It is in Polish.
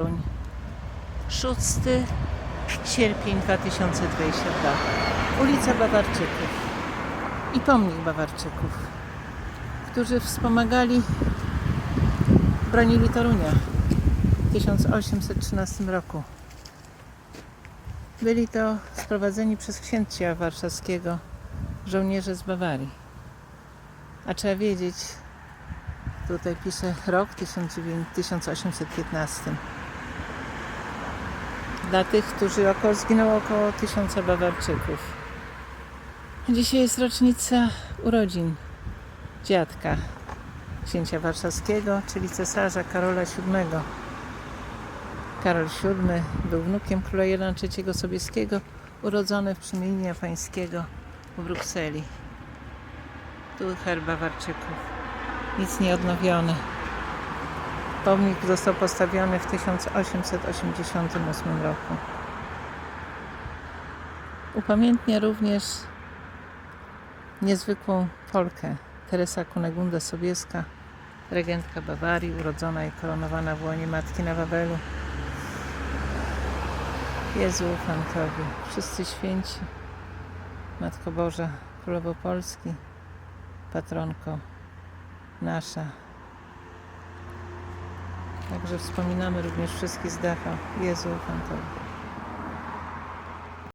Toruń. 6 sierpień 2022. Ulica Bawarczyków i pomnik Bawarczyków, którzy wspomagali, bronili Torunia w 1813 roku. Byli to sprowadzeni przez księcia warszawskiego żołnierze z Bawarii. A trzeba wiedzieć, tutaj pisze rok 1900 1815. Dla tych, którzy około, zginęło około tysiąca Bawarczyków. Dzisiaj jest rocznica urodzin dziadka księcia warszawskiego, czyli cesarza Karola VII. Karol VII był wnukiem króla Jana III Sobieskiego, urodzony w przemienienia pańskiego w Brukseli. Tu herb Bawarczyków. Nic nie odnowione. Pomnik został postawiony w 1888 roku. Upamiętnia również niezwykłą Polkę Teresa Kunegunda Sobieska, regentka Bawarii, urodzona i koronowana w łonie matki na Wawelu. Jezu ufantowi, wszyscy święci, Matko Boża, Królowo Polski, patronko nasza. Także wspominamy również wszystkich z Dachau. Jezu ufantowi.